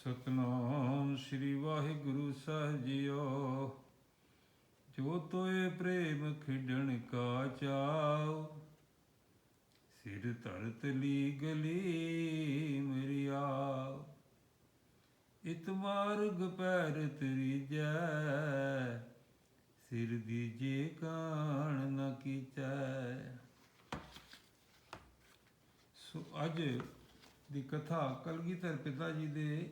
ਸਤਨਾਮ ਸ੍ਰੀ ਵਾਹਿਗੁਰੂ ਸਾਹਿਬ ਜੀਓ। ਜੋ ਤੋਏ ਪ੍ਰੇਮ ਖਿਡਣ ਕਾ ਚਾਉ, ਸਿਰ ਧਰਤ ਲੀ ਗਲੀ ਮਰਿਆ ਇਤ ਮਾਰਗ ਪੈਰ ਤਰੀਜੈ, ਸਿਰ ਦੀਜੇ ਕਾਣ ਨ ਕੀਚੈ। ਸੋ ਅੱਜ ਦੀ ਕਥਾ ਕਲਗੀਧਰ ਪਿਤਾ ਜੀ ਦੇ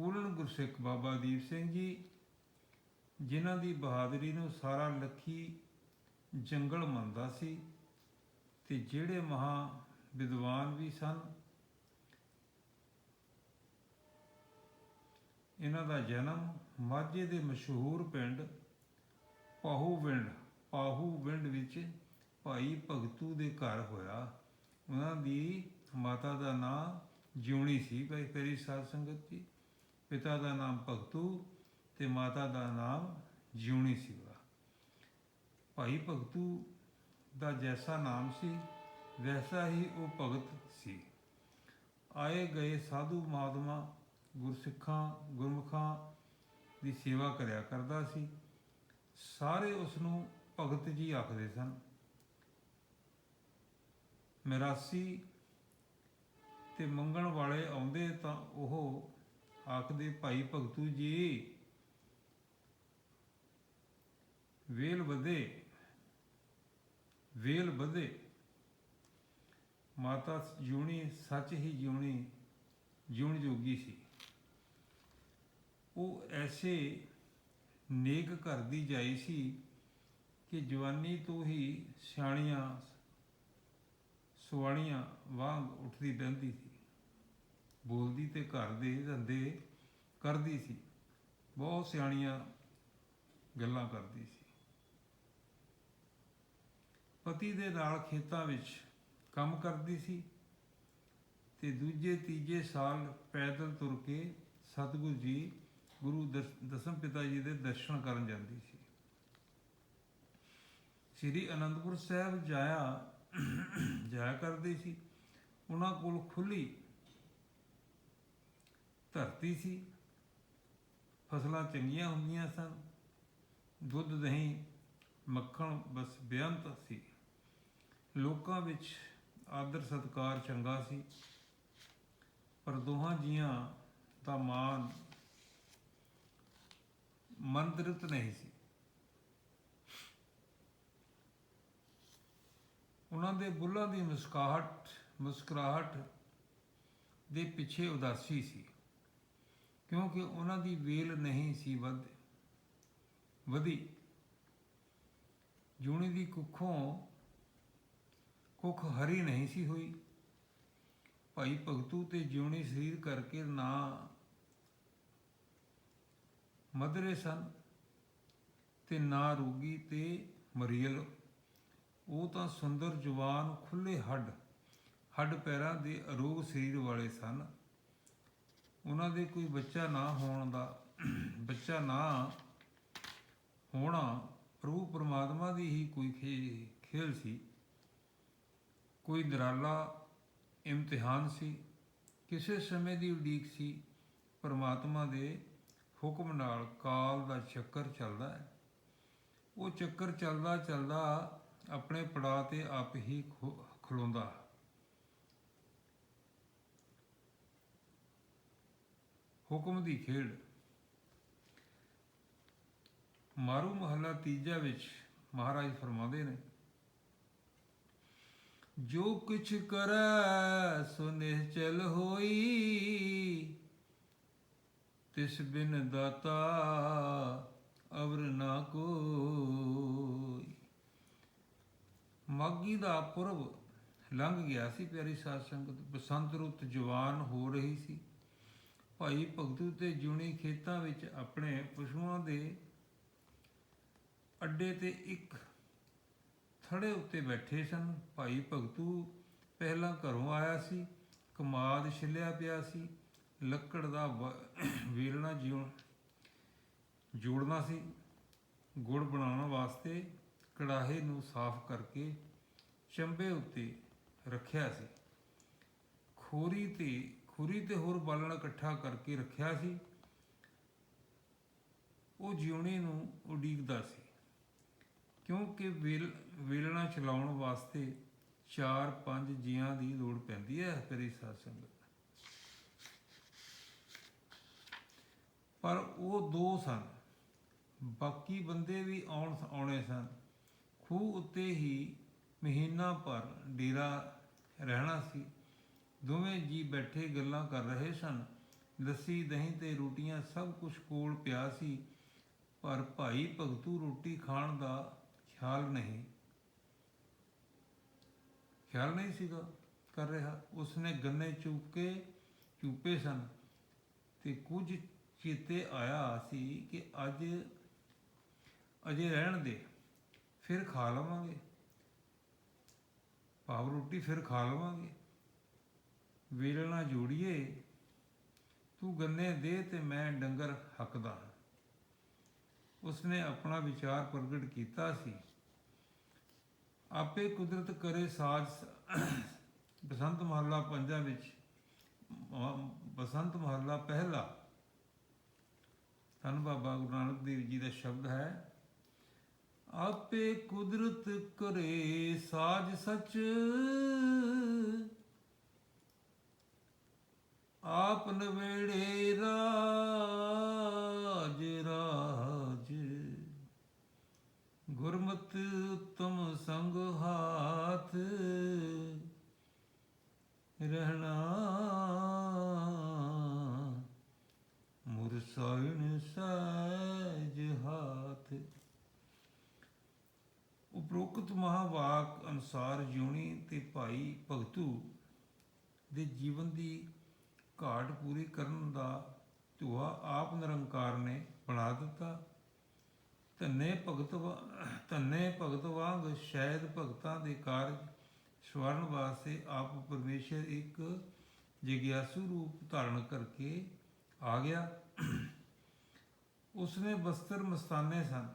ਪੂਰਨ ਗੁਰਸਿੱਖ ਬਾਬਾ ਦੀਪ ਸਿੰਘ ਜੀ, ਜਿਨ੍ਹਾਂ ਦੀ ਬਹਾਦਰੀ ਨੂੰ ਸਾਰਾ ਲੱਖੀ ਜੰਗਲ ਮੰਨਦਾ ਸੀ ਤੇ ਜਿਹੜੇ ਮਹਾ ਵਿਦਵਾਨ ਵੀ ਸਨ, ਇਹਨਾਂ ਦਾ ਜਨਮ ਮਾਝੇ ਦੇ ਮਸ਼ਹੂਰ ਪਿੰਡ ਪਾਹੂਵਿੰਡ ਪਾਹੂਵਿੰਡ ਵਿੱਚ ਭਾਈ ਭਗਤੂ ਦੇ ਘਰ ਹੋਇਆ। ਉਹਨਾਂ ਦੀ ਮਾਤਾ ਦਾ ਨਾਂ ਜਿਉਣੀ ਸੀ ਭਾਈ ਤੇਰੀ ਸਾਧ ਸੰਗਤ ਜੀ। ਪਿਤਾ ਦਾ ਨਾਮ ਭਗਤੂ ਤੇ ਮਾਤਾ ਦਾ ਨਾਮ ਜਿਉਣੀ ਸੀਗਾ ਭਾਈ ਭਗਤੂ ਦਾ ਜੈਸਾ ਨਾਮ ਸੀ, ਵੈਸਾ ਹੀ ਉਹ ਭਗਤ ਸੀ। ਆਏ ਗਏ ਸਾਧੂ ਮਹਾਤਮਾ ਗੁਰਸਿੱਖਾਂ, ਗੁਰਮੁਖਾਂ ਦੀ ਸੇਵਾ ਕਰਿਆ ਕਰਦਾ ਸੀ। ਸਾਰੇ ਉਸ ਨੂੰ ਭਗਤ ਜੀ ਆਖਦੇ ਸਨ, ਮਿਰਾਸੀ ਤੇ ਮੰਗਣ ਵਾਲੇ ਆਉਂਦੇ ਤਾਂ ਉਹ ਆਖਦੇ, ਭਾਈ ਭਗਤੂ ਜੀ, ਵੇਲ ਵਧੇ ਵੇਲ ਵਧੇ। ਮਾਤਾ ਜਿਉਣੀ, ਸੱਚ ਹੀ ਜਿਉਣੀ, ਜਿਉਣ ਜੋਗੀ ਸੀ। ਉਹ ਐਸੇ ਨੇਕ ਘਰ ਦੀ ਜਾਈ ਸੀ ਕਿ ਜਵਾਨੀ ਤੋਂ ਹੀ ਸਿਆਣੀਆਂ ਸੁਆਣੀਆਂ ਵਾਂਗ ਉੱਠਦੀ ਬਹਿੰਦੀ ਸੀ। ਬੋਲਦੀ ਤੇ ਘਰ ਦੇ ਧੰਦੇ ਕਰਦੀ ਸੀ। ਬਹੁਤ ਸਿਆਣੀਆਂ ਗੱਲਾਂ ਕਰਦੀ ਸੀ। ਪਤੀ ਦੇ ਨਾਲ ਖੇਤਾਂ ਵਿੱਚ ਕੰਮ ਕਰਦੀ ਸੀ ਤੇ ਦੂਜੇ ਤੀਜੇ ਸਾਲ ਪੈਦਲ ਤੁਰ ਕੇ ਸਤਿਗੁਰੂ ਜੀ ਗੁਰੂ ਦਸ- ਦਸਮ ਪਿਤਾ ਜੀ ਦੇ ਦਰਸ਼ਨ ਕਰਨ ਜਾਂਦੀ ਸੀ। ਸ੍ਰੀ ਅਨੰਦਪੁਰ ਸਾਹਿਬ ਜਾਇਆ ਜਾਇਆ ਕਰਦੀ ਸੀ। ਉਹਨਾਂ ਕੋਲ ਖੁੱਲੀ ਧਰਤੀ ਸੀ। ਫਸਲਾਂ ਚੰਗੀਆਂ ਹੁੰਦੀਆਂ ਸਨ। ਦੁੱਧ, ਦਹੀਂ, ਮੱਖਣ ਬਸ ਬੇਅੰਤ ਸੀ। ਲੋਕਾਂ ਵਿੱਚ ਆਦਰ ਸਤਕਾਰ ਚੰਗਾ ਸੀ। ਪਰ ਦੋਹਾਂ ਜੀਆਂ ਦਾ ਮਾਨ ਮੰਦਰਿਤ ਨਹੀਂ ਸੀ। ਉਹਨਾਂ ਦੇ ਬੁੱਲਾਂ ਦੀ ਮੁਸਕਾਹਟ, ਮੁਸਕਰਾਹਟ ਦੇ ਪਿੱਛੇ ਉਦਾਸੀ ਸੀ। ਕਿਉਂਕਿ ਉਹਨਾਂ ਦੀ ਵੇਲ ਨਹੀਂ ਸੀ ਵੱਧ ਵਧੀ। ਜੂਣੀ ਦੀ ਕੁੱਖੋਂ ਕੁੱਖ ਹਰੀ ਨਹੀਂ ਸੀ ਹੋਈ। ਭਾਈ ਭਗਤੂ ਤੇ ਜਿਉਣੀ ਸਰੀਰ ਕਰਕੇ ਨਾ ਮਦਰੇ ਸਨ ਤੇ ਨਾ ਰੋਗੀ ਤੇ ਮਰੀਲ। ਉਹ ਤਾਂ ਸੁੰਦਰ ਜਵਾਨ ਖੁੱਲੇ ਹੱਡ ਹੱਡ ਪੈਰਾਂ ਦੇ ਅਰੋਗ ਸਰੀਰ ਵਾਲੇ ਸਨ। ਉਹਨਾਂ ਦੇ ਕੋਈ ਬੱਚਾ ਨਾ ਹੋਣ ਦਾ, ਬੱਚਾ ਨਾ ਹੋਣਾ ਪ੍ਰਭੂ ਪਰਮਾਤਮਾ ਦੀ ਹੀ ਕੋਈ ਖੇ- ਖੇਲ ਸੀ। ਕੋਈ ਨਿਰਾਲਾ, ਇਮਤਿਹਾਨ ਸੀ। ਕਿਸੇ ਸਮੇਂ ਦੀ ਉਡੀਕ ਸੀ। ਪਰਮਾਤਮਾ ਦੇ ਹੁਕਮ ਨਾਲ ਕਾਲ ਦਾ ਚੱਕਰ ਚੱਲਦਾ ਹੈ। ਉਹ ਚੱਕਰ ਚੱਲਦਾ ਚੱਲਦਾ ਆਪਣੇ ਪੜਾਅ ਤੇ ਆਪ ਹੀ ਖੋ- ਖਲੋਂਦਾ। ਹੁਕਮ ਦੀ ਖੇਡ। ਮਾਰੂ ਮਹੱਲਾ ਤੀਜਾ ਵਿੱਚ ਮਹਾਰਾਜ ਫਰਮਾਉਂਦੇ ਨੇ, ਜੋ ਕੁਛ ਕਰੈ ਸੋ ਨਿਹਚਲ ਹੋਈ, ਤਿਸ ਬਿਨ ਦਾਤਾ ਅਵਰ ਨਾ ਕੋਈ। ਮਾਗੀ ਦਾ ਪੁਰਬ ਲੰਘ ਗਿਆ ਸੀ ਪਿਆਰੀ ਸਾਧ ਸੰਗਤ, ਬਸੰਤ ਰੁੱਤ ਜਵਾਨ ਹੋ ਰਹੀ ਸੀ। ਭਾਈ ਭਗਤੂ ਤੇ ਜੁਣੀ ਖੇਤਾਂ ਵਿੱਚ ਆਪਣੇ ਪਸ਼ੂਆਂ ਦੇ ਅੱਡੇ ਤੇ ਇੱਕ ਥੜੇ ਉੱਤੇ ਬੈਠੇ ਸਨ। ਭਾਈ ਭਗਤੂ ਪਹਿਲਾਂ ਘਰੋਂ ਆਇਆ ਸੀ, ਕਮਾਦ ਛਿਲਿਆ ਪਿਆ ਸੀ, ਲੱਕੜ ਦਾ ਵੇਲਣਾ ਜਿਉ ਜੋੜਨਾ ਸੀ। ਗੁੜ ਬਣਾਉਣ ਵਾਸਤੇ ਕੜਾਹੇ ਨੂੰ ਸਾਫ਼ ਕਰਕੇ ਚੰਬੇ ਉੱਤੇ ਰੱਖਿਆ ਸੀ। ਖੋਰੀ ਤੇ ਖੁਰੀ ਤੇ ਹੋਰ ਬਾਲਣ ਇਕੱਠਾ ਕਰਕੇ ਰੱਖਿਆ ਸੀ। ਉਹ ਜਿਉਣੇ ਨੂੰ ਉਡੀਕਦਾ ਸੀ, ਕਿਉਂਕਿ ਵੇਲ, ਵੇਲਣਾ ਚਲਾਉਣ ਵਾਸਤੇ ਚਾਰ ਪੰਜ ਜੀਆਂ ਦੀ ਲੋੜ ਪੈਂਦੀ ਹੈ ਤੇਰੀ ਸਾਧ ਪਰ ਉਹ ਦੋ ਸਨ, ਬਾਕੀ ਬੰਦੇ ਵੀ ਆਉਣ, ਆਉਣੇ ਸਨ। ਖੂਹ ਉੱਤੇ ਹੀ ਮਹੀਨਾ ਭਰ ਡੇਰਾ ਰਹਿਣਾ ਸੀ। ਦੋਵੇਂ ਜੀ ਬੈਠੇ ਗੱਲਾਂ ਕਰ ਰਹੇ ਸਨ। ਲੱਸੀ, ਦਹੀਂ ਤੇ ਰੋਟੀਆਂ ਸਭ ਕੁਝ ਕੋਲ ਪਿਆ ਸੀ, ਪਰ ਭਾਈ ਭਗਤੂ ਰੋਟੀ ਖਾਣ ਦਾ ਖਿਆਲ ਨਹੀਂ। ਖਿਆਲ ਨਹੀਂ ਸੀਗਾ ਕਰ ਰਿਹਾ। ਉਸਨੇ ਗੰਨੇ ਚੂਪ ਕੇ ਚੂਪੇ ਸਨ ਤੇ ਕੁਝ ਚੇਤੇ ਆਇਆ ਸੀ ਕਿ ਅੱਜ, ਅਜੇ ਰਹਿਣ ਦੇ, ਫਿਰ ਖਾ ਲਵਾਂਗੇ। ਭਾਵ ਰੋਟੀ ਫਿਰ ਖਾ ਲਵਾਂਗੇ। ਵੇਲਣਾ ਜੋੜੀਏ। ਤੂੰ ਗੰਨੇ ਦੇ ਤੇ ਮੈਂ ਡੰਗਰ ਹੱਕਦਾ। ਉਸਨੇ ਆਪਣਾ ਵਿਚਾਰ ਪ੍ਰਗਟ ਕੀਤਾ ਸੀ। ਆਪੇ ਕੁਦਰਤ ਕਰੇ ਸਾਜ ਬਸੰਤ ਮਹੱਲਾ ਪੰਜਾਂ ਵਿੱਚ ਬਸੰਤ ਮਹੱਲਾ ਪਹਿਲਾ। ਧੰਨ ਬਾਬਾ ਗੁਰੂ ਨਾਨਕ ਦੇਵ ਜੀ ਦਾ ਸ਼ਬਦ ਹੈ। ਆਪੇ ਕੁਦਰਤ ਕਰੇ ਸਾਜ ਸਚ ਆਪ ਨਵੇੜੇ ਰਾਜ ਰਾਜ। ਗੁਰਮਤ ਤੁਮ ਸੰਗ ਹਾਥ, ਰਹਿਣਾ ਮੁਰਸਾਇਣ ਸਹਿਜ ਹਾਥ। ਉਪਰੋਕਤ ਮਹਾਵਾਕ ਅਨੁਸਾਰ ਜੂਣੀ ਤੇ ਭਾਈ ਭਗਤੂ ਦੇ ਜੀਵਨ ਦੀ ਘਾਟ ਪੂਰੀ ਕਰਨ ਦਾ ਧੂਆ ਆਪ ਨਿਰੰਕਾਰ ਨੇ ਬਣਾ ਦਿੱਤਾ। ਧੰਨੇ ਭਗਤ ਵਾ- ਧੰਨੇ ਭਗਤ ਵਾਂਗ ਸ਼ਾਇਦ ਭਗਤਾਂ ਦੇ ਕਾਰਜ ਸਵਰਨ ਵਾਸਤੇ ਆਪ ਪਰਮੇਸ਼ਰ ਇੱਕ ਜਿਗਿਆਸੂ ਰੂਪ ਧਾਰਨ ਕਰਕੇ ਆ ਗਿਆ। ਉਸਨੇ ਬਸਤਰ ਮਸਤਾਨੇ ਸਨ।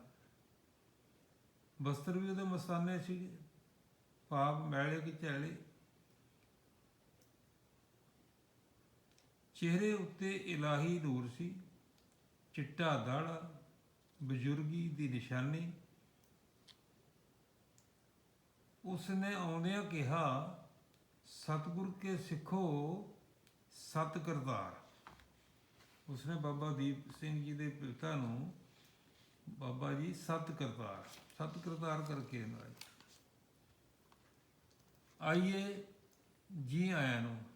ਬਸਤਰ ਵੀ ਉਹਦੇ ਮਸਤਾਨੇ ਸੀਗੇ। ਪਾਪ, ਮੈਲੇ ਕਿ ਝੈਲੇ ਚਿਹਰੇ ਉੱਤੇ ਇਲਾਹੀ ਨੂਰ ਸੀ, ਚਿੱਟਾ ਦਾੜਾ ਬਜ਼ੁਰਗੀ ਦੀ ਨਿਸ਼ਾਨੀ। ਉਸਨੇ ਆਉਂਦਿਆਂ ਕਿਹਾ, ਸਤਿਗੁਰ ਕੇ ਸਿੱਖੋ ਸਤ ਕਰਤਾਰ ਉਸਨੇ ਬਾਬਾ ਦੀਪ ਸਿੰਘ ਜੀ ਦੇ ਪਿਤਾ ਨੂੰ, ਬਾਬਾ ਜੀ ਸਤ ਕਰਤਾਰ ਸਤ ਕਰਤਾਰ ਕਰਕੇ ਆਏ। ਆਈਏ ਜੀ ਆਇਆਂ ਨੂੰ।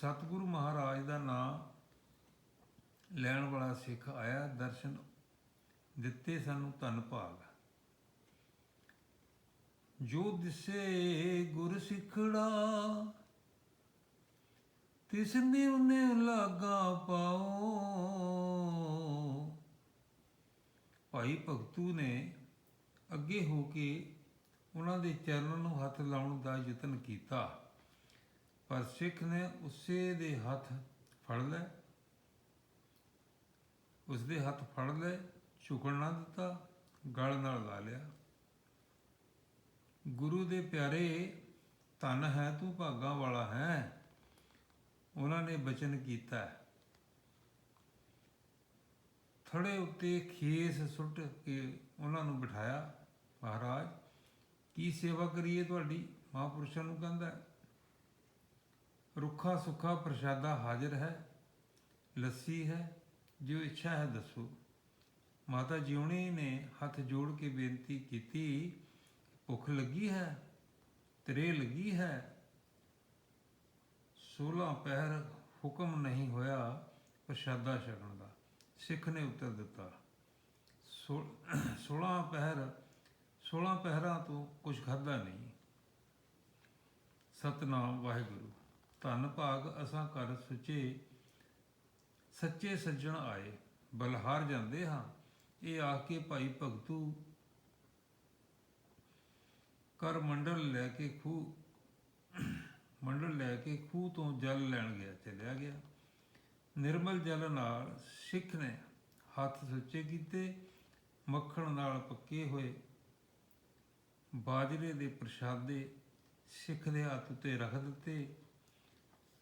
ਸਤਿਗੁਰੂ ਮਹਾਰਾਜ ਦਾ ਨਾਮ ਲੈਣ ਵਾਲਾ ਸਿੱਖ ਆਇਆ, ਦਰਸ਼ਨ ਦਿੱਤੇ ਸਾਨੂੰ ਧੰਨ ਭਾਗ। ਜੋ ਦਿਸੇ ਗੁਰ ਸਿੱਖੜਾ, ਤਿਸ ਨਿਵ ਨਿਵ ਲਾਗਾ ਪਾਓ। ਭਾਈ ਭਗਤੂ ਨੇ ਅੱਗੇ ਹੋ ਕੇ ਉਹਨਾਂ ਦੇ ਚਰਨਾਂ ਨੂੰ ਹੱਥ ਲਾਉਣ ਦਾ ਯਤਨ ਕੀਤਾ। ਪਰ ਸਿੱਖ ਨੇ ਉਸੇ ਦੇ ਹੱਥ ਫੜ ਲਏ। ਉਸ ਦੇ ਹੱਥ ਫੜ ਲਏ, ਝੁਕਣ ਨਾ ਦਿੱਤਾ, ਗਲ ਨਾਲ ਲਾ ਲਿਆ। ਗੁਰੂ ਦੇ ਪਿਆਰੇ, ਧਨ ਹੈ ਤੂੰ, ਭਾਗਾ ਵਾਲਾ ਹੈ। ਉਹਨਾਂ ਨੇ ਬਚਨ ਕੀਤਾ ਥੜੇ ਉੱਤੇ ਖੇਸ ਸੁੱਟ ਕੇ ਉਹਨਾਂ ਨੂੰ ਬਿਠਾਇਆ, ਮਹਾਰਾਜ, ਕੀ ਸੇਵਾ ਕਰੀਏ ਤੁਹਾਡੀ? ਮਹਾਂਪੁਰਸ਼ਾਂ ਨੂੰ ਕਹਿੰਦਾ ਰੁੱਖਾ ਸੁੱਖਾ ਪ੍ਰਸ਼ਾਦਾ ਹਾਜ਼ਰ ਹੈ, ਲੱਸੀ ਹੈ, ਜੋ ਇੱਛਾ ਹੈ ਦੱਸੋ। ਮਾਤਾ ਜਿਉਣੀ ਨੇ ਹੱਥ ਜੋੜ ਕੇ ਬੇਨਤੀ ਕੀਤੀ, ਭੁੱਖ ਲੱਗੀ ਹੈ ਤਰੇ ਲੱਗੀ ਹੈ 16 ਪਹਿਰ ਹੁਕਮ ਨਹੀਂ ਹੋਇਆ ਪ੍ਰਸ਼ਾਦਾ ਛਕਣ ਦਾ। ਸਿੱਖ ਨੇ ਉੱਤਰ ਦਿੱਤਾ 16 ਪਹਿਰ 16 ਪਹਿਰਾਂ ਤੋਂ ਕੁਝ ਖਾਦਾ ਨਹੀਂ। ਸਤਨਾਮ ਵਾਹਿਗੁਰੂ। ਧੰਨ ਭਾਗ ਅਸਾਂ ਕਰ ਸੁਚੇ, ਸੱਚੇ ਸੱਜਣ ਆਏ, ਬਲਹਾਰ ਜਾਂਦੇ ਹਾਂ। ਇਹ ਆ ਕੇ ਭਾਈ ਭਗਤੂ ਕਰ ਮੰਡਲ ਲੈ ਕੇ ਖੂਹ, ਮੰਡਲ ਲੈ ਕੇ ਖੂਹ ਤੋਂ ਜਲ ਲੈਣ ਗਿਆ, ਚਲਿਆ ਗਿਆ। ਨਿਰਮਲ ਜਲ ਨਾਲ ਸਿੱਖ ਨੇ ਹੱਥ ਸੁੱਚੇ ਕੀਤੇ, ਮੱਖਣ ਨਾਲ ਪੱਕੇ ਹੋਏ। ਬਾਜਰੇ ਦੇ ਪ੍ਰਸ਼ਾਦੇ ਸਿੱਖ ਦੇ ਹੱਥ ਉੱਤੇ ਰੱਖ ਦਿੱਤੇ।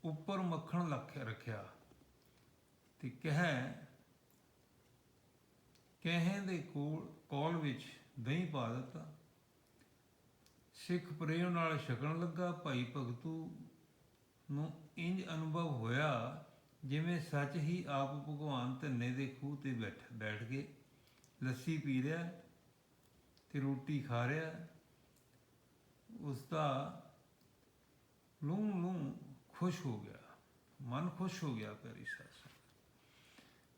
ਉੱਪਰ ਮੱਖਣ ਲੱਖ ਰੱਖਿਆ ਤੇ ਕਹਿ ਕਹੇ ਦੇ ਕੋਲ ਕੌਲ ਵਿੱਚ ਦਹੀਂ ਪਾ ਦਿੱਤਾ ਸਿੱਖ ਪ੍ਰੇਮ ਨਾਲ ਛਕਣ ਲੱਗਾ, ਭਾਈ ਭਗਤੂ ਨੂੰ ਇੰਜ ਅਨੁਭਵ ਹੋਇਆ ਜਿਵੇਂ ਸੱਚ ਹੀ ਆਪ ਭਗਵਾਨ ਧੰਨੇ ਦੇ ਖੂਹ ਤੇ ਬੈਠ ਬੈਠ ਕੇ ਲੱਸੀ ਪੀ ਰਿਹਾ ਹੈ ਤੇ ਰੋਟੀ ਖਾ ਰਿਹਾ ਹੈ। ਉਸ ਦਾ ਲੂੰ ਲੂੰ ਖੁਸ਼ ਹੋ ਗਿਆ। ਮਨ ਖੁਸ਼ ਹੋ ਗਿਆ ਪਿਆਰੀ ਸਾਸ।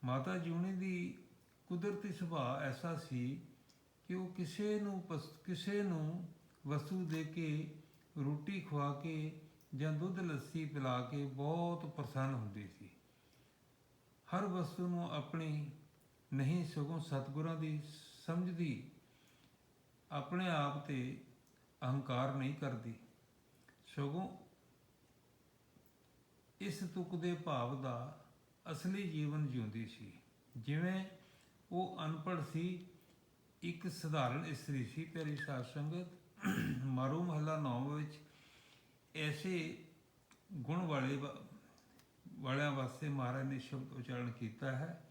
ਮਾਤਾ ਜੂਨੀ ਦੀ ਕੁਦਰਤੀ ਸੁਭਾਅ ਐਸਾ ਸੀ ਕਿ ਉਹ ਕਿਸੇ ਨੂੰ ਪਸ- ਕਿਸੇ ਨੂੰ ਵਸਤੂ ਦੇ ਕੇ, ਰੋਟੀ ਖਵਾ ਕੇ ਜਾਂ ਦੁੱਧ ਲੱਸੀ ਪਿਲਾ ਕੇ ਬਹੁਤ ਪ੍ਰਸੰਨ ਹੁੰਦੀ ਸੀ। ਹਰ ਵਸਤੂ ਨੂੰ ਆਪਣੀ ਨਹੀਂ ਸਗੋਂ ਸਤਿਗੁਰਾਂ ਦੀ ਸਮਝਦੀ, ਆਪਣੇ ਆਪ ਤੇ ਅਹੰਕਾਰ ਨਹੀਂ ਕਰਦੀ। ਸਗੋਂ ਇਸ ਤੁਕ ਦੇ ਭਾਵ ਦਾ ਅਸਲੀ ਜੀਵਨ ਜਿਉਂਦੀ ਸੀ। ਜਿਵੇਂ ਉਹ ਅਨਪੜ੍ਹ ਸੀ, ਇੱਕ ਸਧਾਰਨ ਇਸਤਰੀ ਸੀ, ਪਿਆਰੀ ਸਾਧ ਸੰਗਤ, ਮਾਰੂ ਮਹੱਲਾ 9 ਵਿੱਚ ਐਸੇ ਗੁਣ ਵਾਲੇ ਵਾਲਿਆਂ ਵਾਸਤੇ ਮਹਾਰਾਜ ਨੇ ਸ਼ਬਦ ਉਚਾਰਨ ਕੀਤਾ ਹੈ,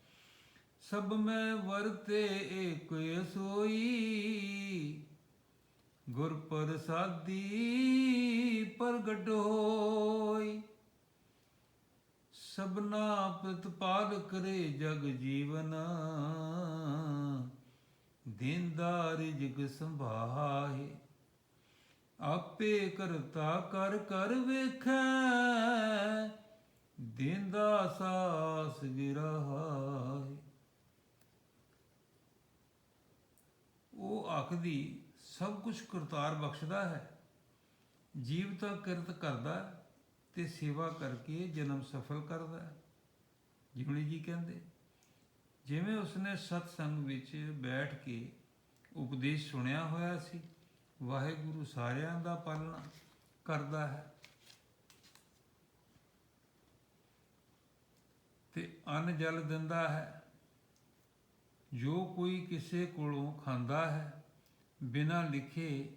ਸਭ ਮੈਂ ਵਰਤੇ ਏਕ ਸੋਈ ਗੁਰ ਪ੍ਰਸਾਦੀ ਪ੍ਰਗਟ ਹੋਈ। ਸਭਨਾ ਪ੍ਰਤਪਾਲ ਕਰੇ ਜਗ ਜੀਵਨ। ਦਿੰਦਾ ਰਿਜਗ ਸੰਭਾਏ ਆਪੇ ਕਰਤਾ ਕਰ ਕਰ ਵੇਖੈ। ਦਿੰਦਾ ਸਾਸ ਗਿਰਾਏ ਉਹ ਆਖਦੀ, ਸਭ ਕੁਝ ਕਰਤਾਰ ਬਖਸ਼ਦਾ ਹੈ। ਜੀਵ ਤਾਂ ਕਿਰਤ ਕਰਦਾ ਹੈ। ਤੇ ਸੇਵਾ ਕਰਕੇ ਜਨਮ ਸਫਲ ਕਰਦਾ ਹੈ। ਜਿਵਣੀ ਜੀ ਕਹਿੰਦੇ, ਜਿਵੇਂ ਉਸਨੇ ਸਤਸੰਗ ਵਿੱਚ ਬੈਠ ਕੇ ਉਪਦੇਸ਼ ਸੁਣਿਆ ਹੋਇਆ ਸੀ, ਵਾਹਿਗੁਰੂ ਸਾਰਿਆਂ ਦਾ ਪਾਲਣਾ ਕਰਦਾ ਹੈ। ਤੇ ਅੰਨ ਜਲ ਦਿੰਦਾ ਹੈ। ਜੋ ਕੋਈ ਕਿਸੇ ਕੋਲੋਂ ਖਾਂਦਾ ਹੈ, ਬਿਨਾਂ ਲਿਖੇ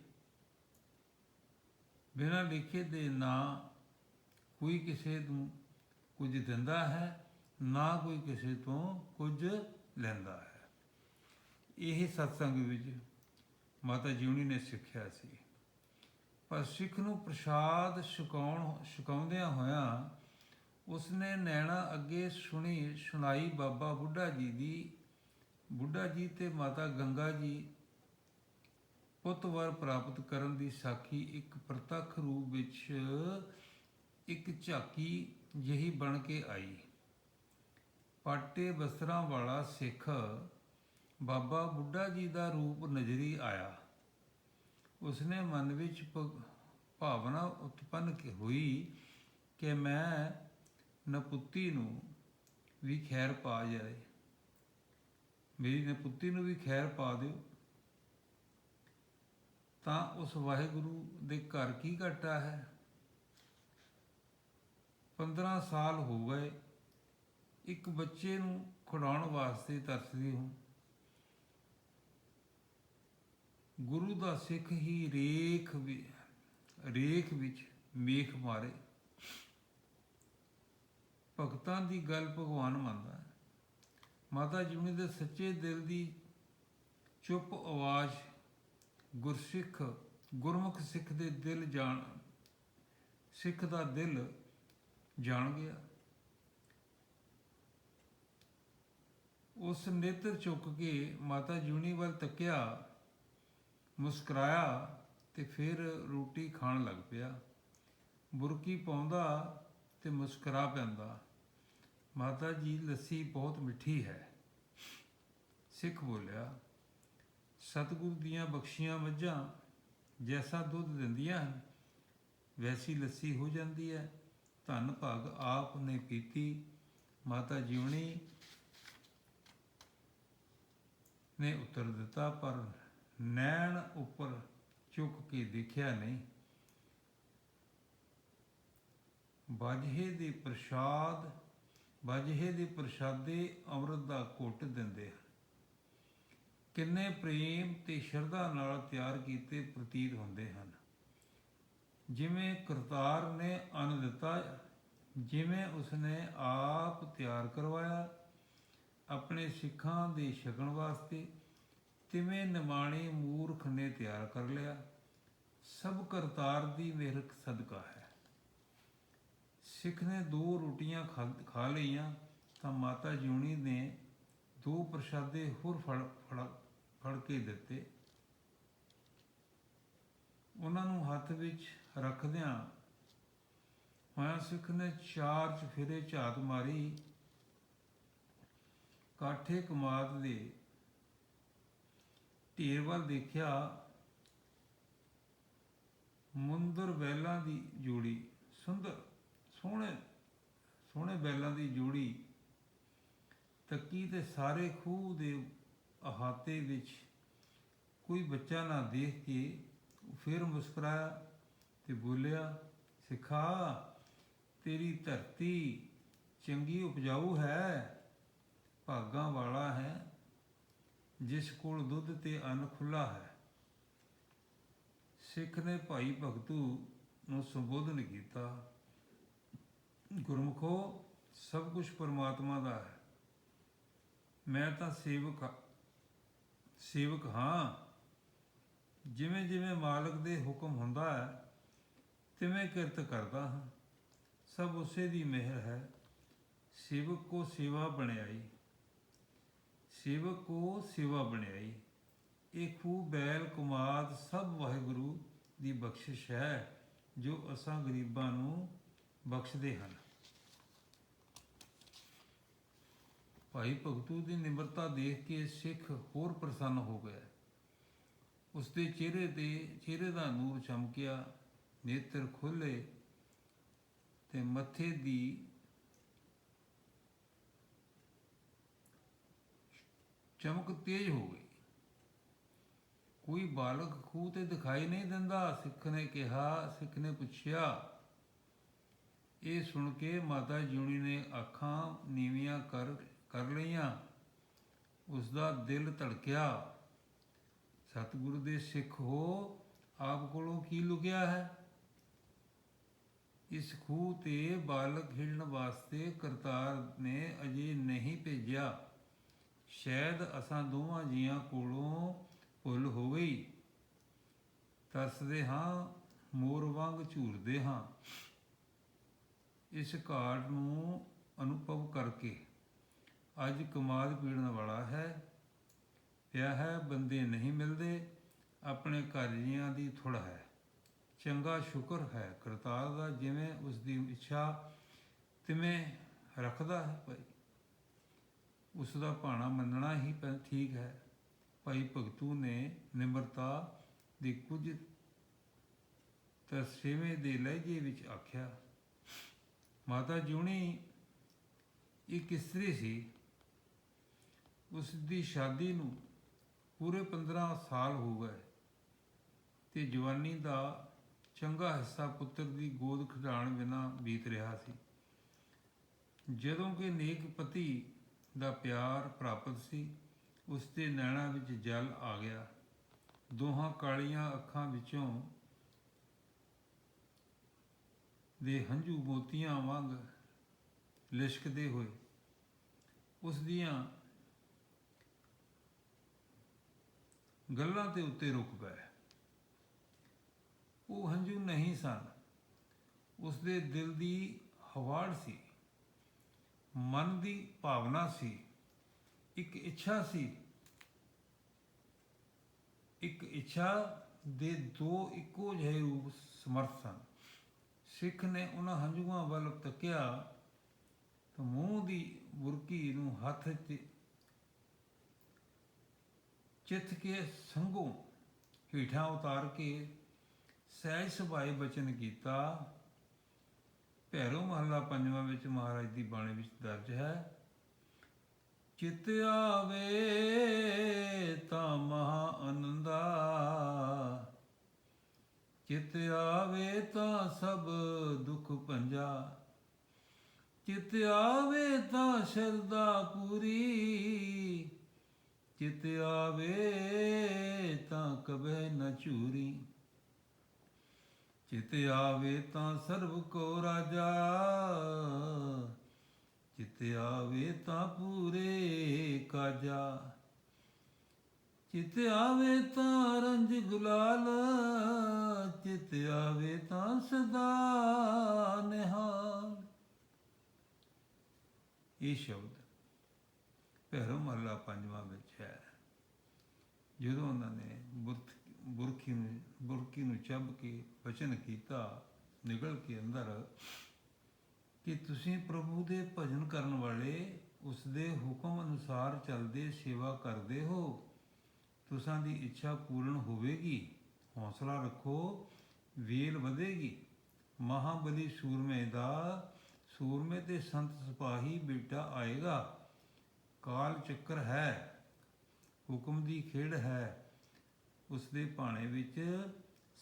ਬਿਨਾਂ ਲਿਖੇ ਦੇ ਨਾਂ ਕੋਈ ਕਿਸੇ ਨੂੰ ਕੁਝ ਦਿੰਦਾ ਹੈ, ਨਾ ਕੋਈ ਕਿਸੇ ਤੋਂ ਕੁਝ ਲੈਂਦਾ ਹੈ। ਇਹ ਸਤਸੰਗ ਵਿੱਚ ਮਾਤਾ ਜੀਵਨੀ ਨੇ ਸਿੱਖਿਆ ਸੀ। ਪਰ ਸਿੱਖ ਨੂੰ ਪ੍ਰਸ਼ਾਦ ਛਕਾਉਣ ਛਕਾਉਂਦਿਆਂ ਹੋਇਆਂ ਉਸਨੇ ਨੈਣਾ ਅੱਗੇ ਸੁਣੀ, ਸੁਣਾਈ ਬਾਬਾ ਬੁੱਢਾ ਜੀ ਦੀ। ਬੁੱਢਾ ਜੀ ਤੇ ਮਾਤਾ ਗੰਗਾ ਜੀ ਪੁੱਤ ਵਰ ਪ੍ਰਾਪਤ ਕਰਨ ਦੀ ਸਾਖੀ ਇੱਕ ਪ੍ਰਤੱਖ ਰੂਪ ਵਿੱਚ ਇੱਕ ਝਾਕੀ ਜਿਹੀ ਬਣ ਕੇ ਆਈ। ਪਾਟੇ ਬਸਤਰਾਂ ਵਾਲਾ ਸਿੱਖ ਬਾਬਾ ਬੁੱਢਾ ਜੀ ਦਾ ਰੂਪ ਨਜ਼ਰੀ ਆਇਆ। ਉਸਨੇ ਮਨ ਵਿੱਚ ਭਾਵਨਾ ਉਤਪੰਨ ਹੋਈ ਕਿ ਮੈਂ ਨਪੁੱਤੀ ਨੂੰ ਵੀ ਖੈਰ ਪਾ ਜਾਏ। ਮੇਰੀ ਨਪੁੱਤੀ ਨੂੰ ਵੀ ਖੈਰ ਪਾ ਦਿਓ। ਤਾਂ ਉਸ ਵਾਹਿਗੁਰੂ ਦੇ ਘਰ ਕੀ ਘਟਾ ਹੈ? 15 ਸਾਲ ਹੋ ਗਏ ਇੱਕ ਬੱਚੇ ਨੂੰ ਖਿਡਾਉਣ ਵਾਸਤੇ ਤਰਸਦੀ ਹੂੰ। ਗੁਰੂ ਦਾ ਸਿੱਖ ਹੀ ਰੇਖ ਰੇਖ ਵਿੱਚ ਮੇਖ ਮਾਰੇ। ਭਗਤਾਂ ਦੀ ਗੱਲ ਭਗਵਾਨ ਮੰਨਦਾ ਹੈ। ਮਾਤਾ ਜੀ ਦੇ ਸੱਚੇ ਦਿਲ ਦੀ ਚੁੱਪ ਆਵਾਜ਼ ਗੁਰਸਿੱਖ, ਗੁਰਮੁਖ ਸਿੱਖ ਦੇ ਦਿਲ ਜਾਣ, ਸਿੱਖ ਦਾ ਦਿਲ ਜਾਣ ਗਿਆ ਉਸ ਨੇਤਰ ਚੁੱਕ ਕੇ ਮਾਤਾ ਜੂਨੀ ਵੱਲ ਤੱਕਿਆ, ਮੁਸਕਰਾਇਆ ਤੇ ਫਿਰ ਰੋਟੀ ਖਾਣ ਲੱਗ ਪਿਆ। ਬੁਰਕੀ ਪਾਉਂਦਾ ਤੇ ਮੁਸਕਰਾ ਪੈਂਦਾ। ਮਾਤਾ ਜੀ, ਲੱਸੀ ਬਹੁਤ ਮਿੱਠੀ ਹੈ। ਸਿੱਖ ਬੋਲਿਆ, ਸਤਿਗੁਰੂ ਦੀਆਂ ਬਖਸ਼ੀਆਂ ਮੱਝਾਂ ਜੈਸਾ ਦੁੱਧ ਦਿੰਦੀਆਂ ਹਨ, ਵੈਸੀ ਲੱਸੀ ਹੋ ਜਾਂਦੀ ਹੈ। ਧੰਨ ਭਗ ਆਪ ਨੇ ਪੀਤੀ ਮਾਤਾ ਜੀਵਣੀ ਨੇ ਉੱਤਰ ਦਿੱਤਾ, ਪਰ ਨੈਣ ਉੱਪਰ ਚੁੱਕ ਕੇ ਦੇਖਿਆ ਨਹੀਂ। ਬਾਜਹੇ ਦੇ ਪ੍ਰਸ਼ਾਦ, ਬਾਜਹੇ ਦੇ ਪ੍ਰਸ਼ਾਦੇ ਅੰਮ੍ਰਿਤ ਦਾ ਘੁੱਟ ਦਿੰਦੇ ਹਨ। ਕਿੰਨੇ ਪ੍ਰੇਮ ਤੇ ਸ਼ਰਧਾ ਨਾਲ ਤਿਆਰ ਕੀਤੇ ਪ੍ਰਤੀਤ ਹੁੰਦੇ ਹਨ। ਜਿਵੇਂ ਕਰਤਾਰ ਨੇ ਅੰਨ ਦਿੱਤਾ, ਜਿਵੇਂ ਉਸਨੇ ਆਪ ਤਿਆਰ ਕਰਵਾਇਆ, ਆਪਣੇ ਸਿੱਖਾਂ ਦੇ ਛਕਣ ਵਾਸਤੇ, ਤਿਵੇਂ ਨਿਮਾਣੇ ਮੂਰਖ ਨੇ ਤਿਆਰ ਕਰ ਲਿਆ। ਸਭ ਕਰਤਾਰ ਦੀ ਮਿਹਰ ਸਦਕਾ ਹੈ। ਸਿੱਖ ਨੇ ਦੋ ਰੋਟੀਆਂ ਖਾ- ਖਾ ਲਈਆਂ, ਤਾਂ ਮਾਤਾ ਜਿਉਣੀ ਨੇ ਦੋ ਪ੍ਰਸ਼ਾਦੇ ਹੋਰ ਫੜ ਫੜ ਫੜ ਕੇ ਦਿੱਤੇ। ਉਹਨਾਂ ਨੂੰ ਹੱਥ ਵਿੱਚ ਰੱਖਦਿਆਂ ਹੋਇਆ ਸਿੱਖ ਨੇ ਚਾਰ ਚਫੇਰੇ ਝਾਤ ਮਾਰੀ। ਕਾਠੇ ਕਮਾਦ ਦੇ ਢੇਰ ਵੱਲ ਦੇਖਿਆ, ਮੁੰਦਰ ਬੈਲਾਂ ਦੀ ਜੋੜੀ, ਸੁੰਦਰ, ਸੋਹਣੇ ਸੋਹਣੇ ਬੈਲਾਂ ਦੀ ਜੋੜੀ, ਤੱਕੀ ਤੇ ਸਾਰੇ ਖੂਹ ਦੇ ਅਹਾਤੇ ਵਿੱਚ ਕੋਈ ਬੱਚਾ ਨਾ ਦੇਖ ਕੇ ਫਿਰ ਮੁਸਕਰਾਇਆ ਤੇ ਬੋਲਿਆ, ਸਿਖਾ, ਤੇਰੀ ਧਰਤੀ ਚੰਗੀ ਉਪਜਾਊ ਹੈ, ਭਾਗਾਂ ਵਾਲਾ ਹੈ, ਜਿਸ ਕੋਲ ਦੁੱਧ ਤੇ ਅੰਨ ਖੁੱਲਾ ਹੈ। ਸਿੱਖ ਨੇ ਭਾਈ ਭਗਤੂ ਨੂੰ ਸੰਬੋਧਨ ਕੀਤਾ, ਗੁਰਮੁਖੋ, ਸਭ ਕੁਝ ਪਰਮਾਤਮਾ ਦਾ ਹੈ। ਮੈਂ ਤਾਂ ਸੇਵਕ ਸੇਵਕ ਹਾਂ। ਜਿਵੇਂ ਜਿਵੇਂ ਮਾਲਕ ਦੇ ਹੁਕਮ ਹੁੰਦਾ ਹੈ ਤਿਵੇਂ ਕਿਰਤ ਕਰਦਾ ਹਾਂ। ਸਭ ਉਸੇ ਦੀ ਮਿਹਰ ਹੈ। ਸੇਵਕ ਕੋ ਸੇਵਾ ਬਣਾਈ ਸੇਵਕ ਕੋ ਸੇਵਾ ਬਣਾਈ ਇਹ ਖੂਬ ਬੈਲ ਕੁਮਾਰ ਸਭ ਵਾਹਿਗੁਰੂ ਦੀ ਬਖਸ਼ਿਸ਼ ਹੈ, ਜੋ ਅਸਾਂ ਗਰੀਬਾਂ ਨੂੰ ਬਖਸ਼ਦੇ ਹਨ। ਭਾਈ ਭਗਤੂ ਦੀ ਨਿਮਰਤਾ ਦੇਖ ਕੇ ਸਿੱਖ ਹੋਰ ਪ੍ਰਸੰਨ ਹੋ ਗਿਆ। ਉਸ ਦੇ ਚਿਹਰੇ ਤੇ, ਚਿਹਰੇ ਦਾ ਨੂਰ ਚਮਕਿਆ। ਨੇਤਰ ਖੁੱਲੇ ਤੇ ਮੱਥੇ ਦੀ ਚਮਕ ਤੇਜ਼ ਹੋ ਗਈ। ਕੋਈ ਬਾਲਕ ਖੂਹ ਤੇ ਦਿਖਾਈ ਨਹੀਂ ਦਿੰਦਾ। ਸਿੱਖ ਨੇ ਕਿਹਾ, ਸਿੱਖ ਨੇ ਪੁੱਛਿਆ, ਇਹ ਸੁਣ ਕੇ ਮਾਤਾ ਜੂਣੀ ਨੇ ਅੱਖਾਂ ਨੀਵੀਆਂ ਕਰ ਕਰ ਲਈਆਂ। ਉਸ ਦਾ ਦਿਲ ਧੜਕਿਆ। ਸਤਿਗੁਰੂ ਦੇ ਸਿੱਖ ਹੋ, ਆਪ ਕੋਲੋਂ ਕੀ ਲੁਕਿਆ ਹੈ? ਇਸ ਖੂਹ ਤੇ ਬਾਲਕ ਖੇਡਣ ਵਾਸਤੇ ਕਰਤਾਰ ਨੇ ਅਜੇ ਨਹੀਂ ਭੇਜਿਆ। ਸ਼ਾਇਦ ਅਸਾਂ ਦੋਵਾਂ ਜੀਆਂ ਕੋਲੋਂ ਭੁੱਲ ਹੋ ਗਈ ਤਰਸਦੇ ਹਾਂ, ਮੋਰ ਵਾਂਗ ਝੂਰਦੇ ਹਾਂ। ਇਸ ਘਾਟ ਨੂੰ ਅਨੁਭਵ ਕਰਕੇ ਅੱਜ ਕਮਾਦ ਪੀੜਨ ਵਾਲਾ ਹੈ। ਪਿਆ ਹੈ, ਬੰਦੇ ਨਹੀਂ ਮਿਲਦੇ, ਆਪਣੇ ਘਰ ਜੀਆਂ ਦੀ ਥੁੜ ਹੈ। ਚੰਗਾ ਸ਼ੁਕਰ ਹੈ। ਕਰਤਾਰ ਦਾ ਜਿਵੇਂ ਉਸ ਦੀ ਇੱਛਾ ਤਿਵੇਂ ਰੱਖਦਾ ਹੈ ਭਾਈ। ਉਸ ਦਾ ਭਾਣਾ ਮੰਨਣਾ ਹੀ ਠੀਕ ਹੈ। ਭਾਈ ਭਗਤੂ ਨੇ ਨਿਮਰਤਾ ਦੀ ਕੁਝ ਤਰਸੇਵੇਂ ਦੇ ਲਹਿਜੇ ਵਿੱਚ ਆਖਿਆ, ਮਾਤਾ ਜੂਣੀ ਇੱਕ ਇਸਤਰੀ ਸੀ? ਉਸ ਦੀ ਸ਼ਾਦੀ ਨੂੰ ਪੂਰੇ 15 ਸਾਲ ਹੋ ਗਏ ਤੇ ਜਵਾਨੀ ਦਾ ਚੰਗਾ ਹਿੱਸਾ ਪੁੱਤਰ ਦੀ ਗੋਦ ਖਿਡਾਣ ਬਿਨਾ ਬੀਤ ਰਿਹਾ ਸੀ। ਜਦੋਂ ਕਿ ਨੇਕ ਪਤੀ ਦਾ ਪਿਆਰ ਪ੍ਰਾਪਤ ਸੀ, ਉਸ ਦੇ ਨੈਣਾ ਵਿੱਚ ਜਲ ਆ ਗਿਆ। ਦੋਹਾਂ ਕਾਲੀਆਂ ਅੱਖਾਂ ਵਿੱਚੋਂ ਦੇ ਹੰਝੂ ਮੋਤੀਆਂ ਵਾਂਗ ਲਿਸ਼ਕਦੇ ਹੋਏ, ਉਸ ਦੀਆਂ ਗੱਲਾਂ ਤੇ ਉੱਤੇ ਰੁਕ ਪਏ। ਉਹ ਹੰਝੂ ਨਹੀਂ ਸਨ। ਉਸ ਦੇ ਦਿਲ ਦੀ ਹਵਾੜ ਸੀ, ਮਨ ਦੀ ਭਾਵਨਾ ਸੀ, ਇੱਕ ਇੱਛਾ ਸੀ। ਇੱਕ ਇੱਛਾ ਦੇ ਦੋ ਇੱਕੋ ਜਿਹੇ ਰੂਪ ਸਮਰਥ ਸਨ। ਸਿੱਖ ਨੇ ਉਹਨਾਂ ਹੰਝੂਆਂ ਵੱਲ ਤੱਕਿਆ ਤਾਂ ਮੂੰਹ ਦੀ ਬੁਰਕੀ ਨੂੰ ਹੱਥ 'ਚ ਚਿੱਥ ਕੇ ਸੰਗੋਂ ਹੀਠਾਂ ਉਤਾਰ ਕੇ ਸਹਿਜ ਸੁਭਾਏ ਬਚਨ ਕੀਤਾ। ਭੈਰੋ ਮਹੱਲਾ ਪੰਜਵਾਂ ਵਿੱਚ ਮਹਾਰਾਜ ਦੀ ਬਾਣੀ ਵਿੱਚ ਦਰਜ ਹੈ, ਚਿਤ ਆਵੇ ਤਾਂ ਮਹਾ ਆਨੰਦਾ। ਚਿਤ ਆਵੇ ਤਾਂ ਸਭ ਦੁੱਖ ਭੰਜਾ। ਚਿਤ ਆਵੇ ਤਾਂ ਸ਼ਰਦਾ ਪੂਰੀ। ਚਿਤ ਆਵੇ ਤਾਂ ਕਬੇ ਨ ਚੂਰੀ ਚਿਤ ਆਵੇ ਤਾਂ ਸਰਬ ਕੋ ਰਾਜਾ। ਚਿਤ ਆਵੇ ਤਾਂ ਪੂਰੇ ਕਾਜਾ। ਚਿਤ ਆਵੇ ਤਾਂ ਰੰਜ ਗੁਲਾਲ। ਚਿਤ ਆਵੇ ਤਾਂ ਸਦਾ ਨਿਹਾਲ। ਇਹ ਸ਼ਬਦ ਭੈਰੋ ਮਹੱਲਾ ਪੰਜਵਾਂ ਵਿੱਚ ਹੈ। ਜਦੋਂ ਉਹਨਾਂ ਨੇ ਬੁਰਤ ਬੁਰਖੀ ਨੂੰ ਬੁਰਕੀ ਨੂੰ ਚੱਬ ਕੇ ਵਚਨ ਕੀਤਾ, ਨਿਕਲ ਕੇ ਅੰਦਰ, ਕਿ ਤੁਸੀਂ ਪ੍ਰਭੂ ਦੇ ਭਜਨ ਕਰਨ ਵਾਲੇ ਉਸ ਦੇ ਹੁਕਮ ਅਨੁਸਾਰ ਚੱਲਦੇ ਸੇਵਾ ਕਰਦੇ ਹੋ। ਤੁਸਾਂ ਦੀ ਇੱਛਾ ਪੂਰਨ ਹੋਵੇਗੀ, ਹੌਸਲਾ ਰੱਖੋ, ਵੇਲ ਵਧੇਗੀ। ਮਹਾਬਲੀ ਸੂਰਮੇ ਦਾ, ਸੂਰਮੇ ਤੇ ਸੰਤ ਸਿਪਾਹੀ ਬੇਟਾ ਆਏਗਾ। ਕਾਲ ਚੱਕਰ ਹੈ, ਹੁਕਮ ਦੀ ਖੇਡ ਹੈ। ਉਸ ਦੇ ਭਾਣੇ ਵਿੱਚ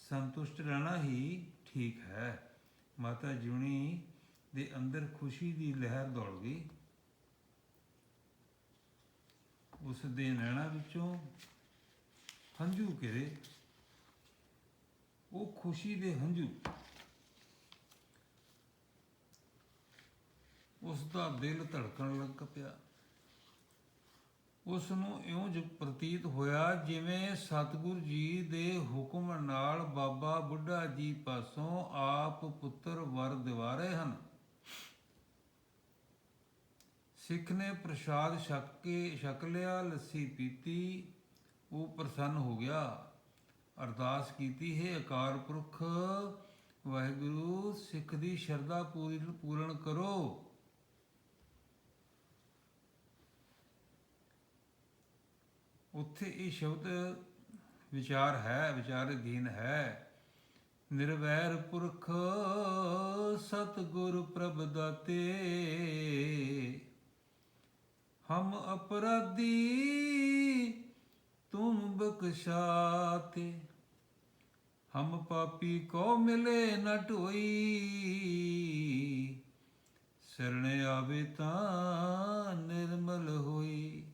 ਸੰਤੁਸ਼ਟ ਰਹਿਣਾ ਹੀ ਠੀਕ ਹੈ। ਮਾਤਾ ਜੁਣੀ ਦੇ ਅੰਦਰ ਖੁਸ਼ੀ ਦੀ ਲਹਿਰ ਦੌੜ ਗਈ। ਉਸ ਦੇ ਨੈਣਾ ਵਿੱਚੋਂ ਹੰਝੂ ਘਿਰੇ। ਉਹ ਖੁਸ਼ੀ ਦੇ ਹੰਝੂ। ਉਸ ਦਾ ਦਿਲ ਧੜਕਣ ਲੱਗ ਪਿਆ। ਉਸ ਨੂੰ ਇਉਂ ਜ ਪ੍ਰਤੀਤ ਹੋਇਆ ਜਿਵੇਂ ਸਤਿਗੁਰ ਜੀ ਦੇ ਹੁਕਮ ਨਾਲ ਬਾਬਾ ਬੁੱਢਾ ਜੀ ਪਾਸੋਂ ਆਪ ਪੁੱਤਰ ਵਰ ਦਿਵਾ ਰਹੇ ਹਨ। ਸਿੱਖ ਨੇ ਪ੍ਰਸ਼ਾਦ ਛਕ ਕੇ ਛਕ ਲਿਆ, ਲੱਸੀ ਪੀਤੀ, ਉਹ ਪ੍ਰਸੰਨ ਹੋ ਗਿਆ। ਅਰਦਾਸ ਕੀਤੀ, ਹੈ ਅਕਾਰ ਪੁਰਖ, ਵਾਹਿਗੁਰੂ, ਸਿੱਖ ਦੀ ਸ਼ਰਧਾ ਪੂਰੀ ਪੂਰਨ ਕਰੋ। ਉੱਥੇ ਇਹ ਸ਼ਬਦ ਵਿਚਾਰ ਹੈ ਵਿਚਾਰ ਅਧੀਨ ਹੈ। ਨਿਰਵੈਰ ਪੁਰਖ ਸਤਿਗੁਰ ਪ੍ਰਭ ਦਾਤੇ, ਹਮ ਅਪਰਾਧੀ ਤੁਮ ਬਖਸ਼ਾਤੇ। ਹਮ ਪਾਪੀ ਕੋ ਮਿਲੇ ਨ ਢੋਈ, ਸਰਣ ਆਵੇ ਤਾਂ ਨਿਰਮਲ ਹੋਈ।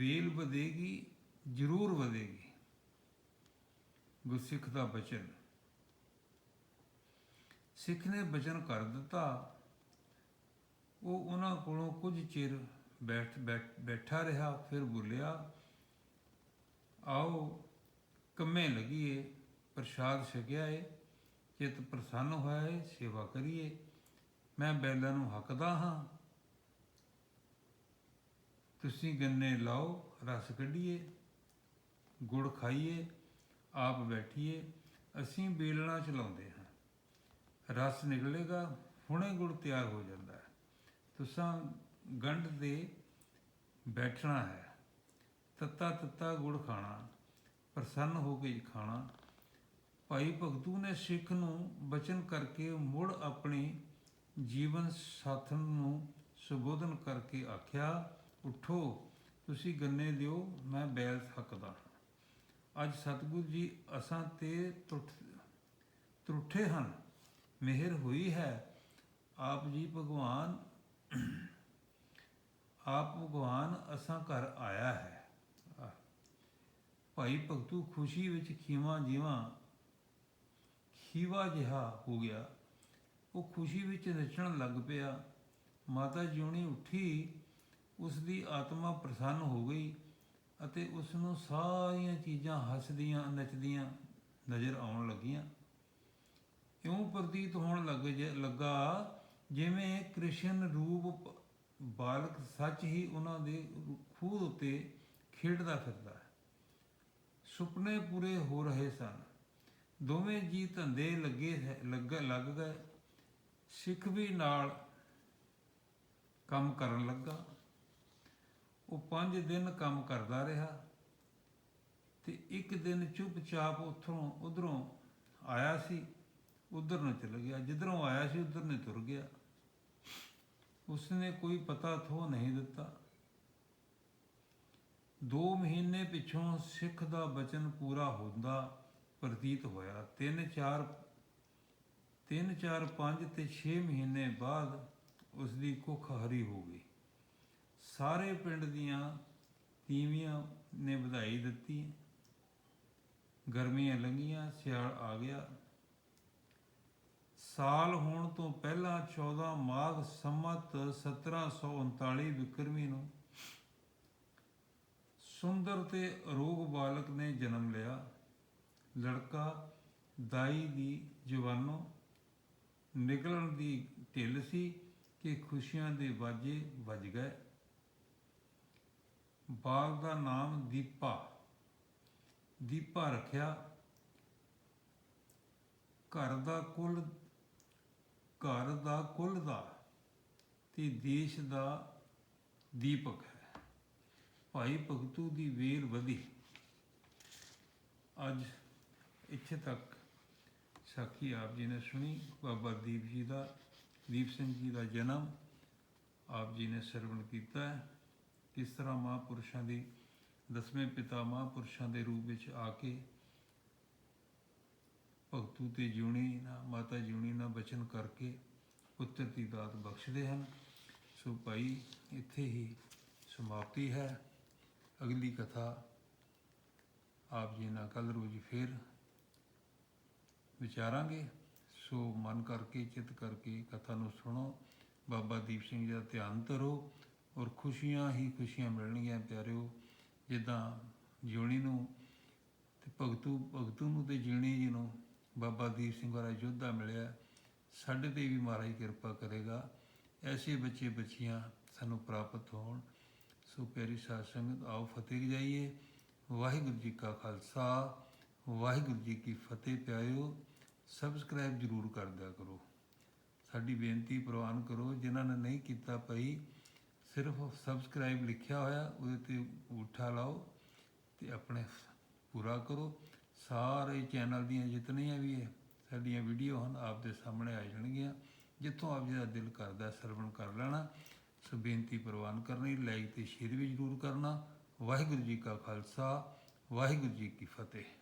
ਵੇਲ ਵਧੇਗੀ, ਜ਼ਰੂਰ ਵਧੇਗੀ। ਗੁਰਸਿੱਖ ਦਾ ਬਚਨ। ਸਿੱਖ ਨੇ ਬਚਨ ਕਰ ਦਿੱਤਾ। ਉਹ ਉਹਨਾਂ ਕੋਲੋਂ ਕੁਝ ਚਿਰ ਬੈਠ, ਬੈਠ- ਬੈਠਾ ਰਿਹਾ, ਫਿਰ ਬੋਲਿਆ, ਆਓ, ਕੰਮੇ ਲਗੀਏ, ਪ੍ਰਸ਼ਾਦ ਛਕਿਆ ਏ, ਚਿਤ ਪ੍ਰਸੰਨ ਹੋਇਆ ਏ, ਸੇਵਾ ਕਰੀਏ। ਮੈਂ ਬੈਲਾਂ ਨੂੰ ਹੱਕਦਾ ਹਾਂ ਤੁਸੀਂ ਗੰਨੇ ਲਾਓ, ਰਸ ਕੱਢੀਏ, ਗੁੜ ਖਾਈਏ, ਆਪ ਬੈਠੀਏ, ਅਸੀਂ ਬੇਲਣਾ ਚਲਾਉਂਦੇ ਹਾਂ। ਰਸ ਨਿਕਲੇਗਾ, ਹੁਣੇ ਗੁੜ ਤਿਆਰ ਹੋ ਜਾਂਦਾ ਹੈ। ਤੁਸਾਂ ਗੰਢ ਦੇ ਬੈਠਣਾ ਹੈ। ਤੱਤਾ ਤੱਤਾ ਗੁੜ ਖਾਣਾ, ਪ੍ਰਸੰਨ ਹੋ ਕੇ ਖਾਣਾ। ਭਾਈ ਭਗਤੂ ਨੇ ਸਿੱਖ ਨੂੰ ਬਚਨ ਕਰਕੇ ਮੁੜ ਆਪਣੇ ਜੀਵਨ ਸਾਥਣ ਨੂੰ ਸੰਬੋਧਨ ਕਰਕੇ ਆਖਿਆ ਉਠੋ, ਤੁਸੀਂ ਗੰਨੇ ਦਿਓ, ਮੈਂ ਬੈਲ ਥੱਕਦਾ। ਹਾਂ ਅੱਜ ਸਤਿਗੁਰੂ ਜੀ ਅਸਾਂ ਤੇ ਟੁੱਟ ਤਰੁੱਠੇ ਹਨ। ਮਿਹਰ ਹੋਈ ਹੈ। ਆਪ ਜੀ ਭਗਵਾਨ, ਆਪ ਭਗਵਾਨ ਅਸਾਂ ਘਰ ਆਇਆ ਹੈ। ਭਾਈ ਭਗਤੂ ਖੁਸ਼ੀ ਵਿੱਚ ਖੀਵਾ ਜੀਵਾ, ਖੀਵਾ ਜਿਹਾ ਹੋ ਗਿਆ। ਉਹ ਖੁਸ਼ੀ ਵਿੱਚ ਨੱਚਣ ਲੱਗ ਪਿਆ। ਮਾਤਾ ਜਿਉਣੀ ਉੱਠੀ ਉਸ ਦੀ ਆਤਮਾ ਪ੍ਰਸੰਨ ਹੋ ਗਈ ਅਤੇ ਉਸ ਨੂੰ ਸਾਰੀਆਂ ਚੀਜ਼ਾਂ ਹੱਸਦੀਆਂ, ਨੱਚਦੀਆਂ ਨਜ਼ਰ ਆਉਣ ਲੱਗੀਆਂ। ਇਉਂ ਪ੍ਰਤੀਤ ਹੋਣ ਲੱਗ ਜ- ਲੱਗਾ ਜਿਵੇਂ ਕ੍ਰਿਸ਼ਨ ਰੂਪ ਬਾਲਕ ਸੱਚ ਹੀ ਉਹਨਾਂ ਦੇ ਖੂਹ ਉੱਤੇ ਖੇਡਦਾ ਫਿਰਦਾ ਹੈ। ਸੁਪਨੇ ਪੂਰੇ ਹੋ ਰਹੇ ਸਨ। ਦੋਵੇਂ ਜੀ ਧੰਦੇ ਲੱਗੇ ਹੈ- ਲੱਗ ਲੱਗ ਗਏ। ਸਿੱਖ ਵੀ ਨਾਲ ਕੰਮ ਕਰਨ ਲੱਗਾ। ਉਹ ਪੰਜ ਦਿਨ ਕੰਮ ਕਰਦਾ ਰਿਹਾ ਤੇ ਇੱਕ ਦਿਨ ਚੁੱਪਚਾਪ ਉੱਥੋਂ ਉਧਰੋਂ ਆਇਆ ਸੀ, ਉਧਰ ਨੂੰ ਚਲ ਗਿਆ। ਜਿੱਧਰੋਂ ਆਇਆ ਸੀ, ਉਧਰ ਨੇ ਤੁਰ ਗਿਆ। ਉਸਨੇ ਕੋਈ ਪਤਾ ਥੋ ਨਹੀਂ ਦਿੱਤਾ। ਦੋ ਮਹੀਨੇ ਪਿਛੋਂ ਸਿੱਖ ਦਾ ਬਚਨ ਪੂਰਾ ਹੁੰਦਾ ਪ੍ਰਤੀਤ ਹੋਇਆ। ਤਿੰਨ ਚਾਰ ਤਿੰਨ ਚਾਰ ਪੰਜ ਤੇ 6 ਮਹੀਨੇ ਬਾਅਦ ਉਸ ਦੀ ਕੁੱਖ ਹਰੀ ਹੋ ਗਈ। ਸਾਰੇ ਪਿੰਡ ਦੀਆਂ ਤੀਵੀਆਂ ਨੇ ਵਧਾਈ ਦਿੱਤੀ। ਗਰਮੀਆਂ ਲੰਘੀਆਂ, ਸਿਆਲ ਆ ਗਿਆ। ਸਾਲ ਹੋਣ ਤੋਂ ਪਹਿਲਾਂ 14 ਮਾਘ ਸੰਮਤ 1739 ਵਿਕਰਮੀ ਨੂੰ ਸੁੰਦਰ ਤੇ ਅਰੋਗ ਬਾਲਕ ਨੇ ਜਨਮ ਲਿਆ। ਲੜਕਾ, ਦਾਈ ਦੀ ਜਵਾਨੋਂ, ਨਿਕਲਣ ਦੀ ਢਿੱਲ ਸੀ ਕਿ ਖੁਸ਼ੀਆਂ ਦੇ ਵਾਜੇ ਵੱਜ ਗਏ। ਬਾਗ ਦਾ ਨਾਮ ਦੀਪਾ। ਦੀਪਾ ਰੱਖਿਆ। ਘਰ ਦਾ ਕੁੱਲ, ਘਰ ਦਾ ਕੁੱਲ ਦਾ ਤੇ ਦੇਸ਼ ਦਾ ਦੀਪਕ ਹੈ। ਭਾਈ ਭਗਤੂ ਦੀ ਵੇਰ ਵਧੀ। ਅੱਜ ਇੱਥੇ ਤੱਕ ਸਾਖੀ ਆਪ ਜੀ ਨੇ ਸੁਣੀ। ਬਾਬਾ ਦੀਪ ਜੀ ਦਾ, ਦੀਪ ਸਿੰਘ ਜੀ ਦਾ ਜਨਮ ਆਪ ਜੀ ਨੇ ਸਰਵਣ ਕੀਤਾ ਹੈ। ਇਸ ਤਰ੍ਹਾਂ ਮਹਾਂਪੁਰਸ਼ਾਂ ਦੀ, ਦਸਵੇਂ ਪਿਤਾ ਮਹਾਂਪੁਰਸ਼ਾਂ ਦੇ ਰੂਪ ਵਿੱਚ ਆ ਕੇ ਭਗਤੂ ਤੇ ਜਿਉਣੀ ਨਾ, ਮਾਤਾ ਜਿਉਣੀ ਨਾ ਬਚਨ ਕਰਕੇ ਪੁੱਤਰ ਦੀ ਦਾਤ ਬਖਸ਼ਦੇ ਹਨ। ਸੋ ਭਾਈ, ਇੱਥੇ ਹੀ ਸਮਾਪਤੀ ਹੈ। ਅਗਲੀ ਕਥਾ ਆਪ ਜੀ ਨਾਲ ਕੱਲ ਰੋਜ਼ ਫੇਰ ਵਿਚਾਰਾਂਗੇ। ਸੋ ਮਨ ਕਰਕੇ, ਚਿੱਤ ਕਰਕੇ ਕਥਾ ਨੂੰ ਸੁਣੋ। ਬਾਬਾ ਦੀਪ ਸਿੰਘ ਜੀ ਦਾ ਧਿਆਨ ਧਰੋ। ਔਰ ਖੁਸ਼ੀਆਂ ਹੀ ਖੁਸ਼ੀਆਂ ਮਿਲਣਗੀਆਂ ਪਿਆਰਿਓ, ਜਿੱਦਾਂ ਜਿਉਣੀ ਨੂੰ ਤੇ ਭਗਤੂ ਭਗਤੂ ਨੂੰ ਤੇ ਜੀਣੀ ਜੀ ਨੂੰ ਬਾਬਾ ਦੀਪ ਸਿੰਘ ਵਾਲਾ ਯੋਧਾ ਮਿਲਿਆ, ਸਾਡੇ ਤੇ ਵੀ ਮਹਾਰਾਜ ਕਿਰਪਾ ਕਰੇਗਾ, ਐਸੇ ਬੱਚੇ ਬੱਚੀਆਂ ਸਾਨੂੰ ਪ੍ਰਾਪਤ ਹੋਣ। ਸੋ ਪਿਆਰੀ ਸਾਧ ਸੰਗਤ, ਆਓ ਫਤਿਹ ਜਾਈਏ। ਵਾਹਿਗੁਰੂ ਜੀ ਕਾ ਖਾਲਸਾ, ਵਾਹਿਗੁਰੂ ਜੀ ਕੀ ਫਤਿਹ ਪਿਆਇਓ ਸਬਸਕ੍ਰਾਈਬ ਜਰੂਰ ਕਰ ਦਿਆ ਕਰੋ। ਸਾਡੀ ਬੇਨਤੀ ਪ੍ਰਵਾਨ ਕਰੋ, ਜਿਨ੍ਹਾਂ ਨੇ ਨਹੀਂ ਕੀਤਾ ਪਈ ਸਿਰਫ ਸਬਸਕ੍ਰਾਈਬ ਲਿਖਿਆ ਹੋਇਆ, ਉਹਦੇ ਤੇ ਉਠਾ ਲਾਓ ਤੇ ਆਪਣੇ ਪੂਰਾ ਕਰੋ। ਸਾਰੇ ਚੈਨਲ ਦੀਆਂ ਜਿਤਨੀਆਂ ਵੀ ਹੈ ਸਾਡੀਆਂ ਵੀਡੀਓ ਹਨ, ਆਪ ਦੇ ਸਾਹਮਣੇ ਆ ਜਾਣਗੀਆਂ। ਜਿੱਥੋਂ ਆਪ ਜੀ ਦਾ ਦਿਲ ਕਰਦਾ ਸਰਵਣ ਕਰ ਲੈਣਾ, ਸੋ ਬੇਨਤੀ ਪ੍ਰਵਾਨ ਕਰਨੀ ਲਾਈਕ ਤੇ ਸ਼ੇਅਰ ਵੀ ਜ਼ਰੂਰ ਕਰਨਾ। ਵਾਹਿਗੁਰੂ ਜੀ ਕਾ ਖਾਲਸਾ, ਵਾਹਿਗੁਰੂ ਜੀ ਕੀ ਫਤਿਹ।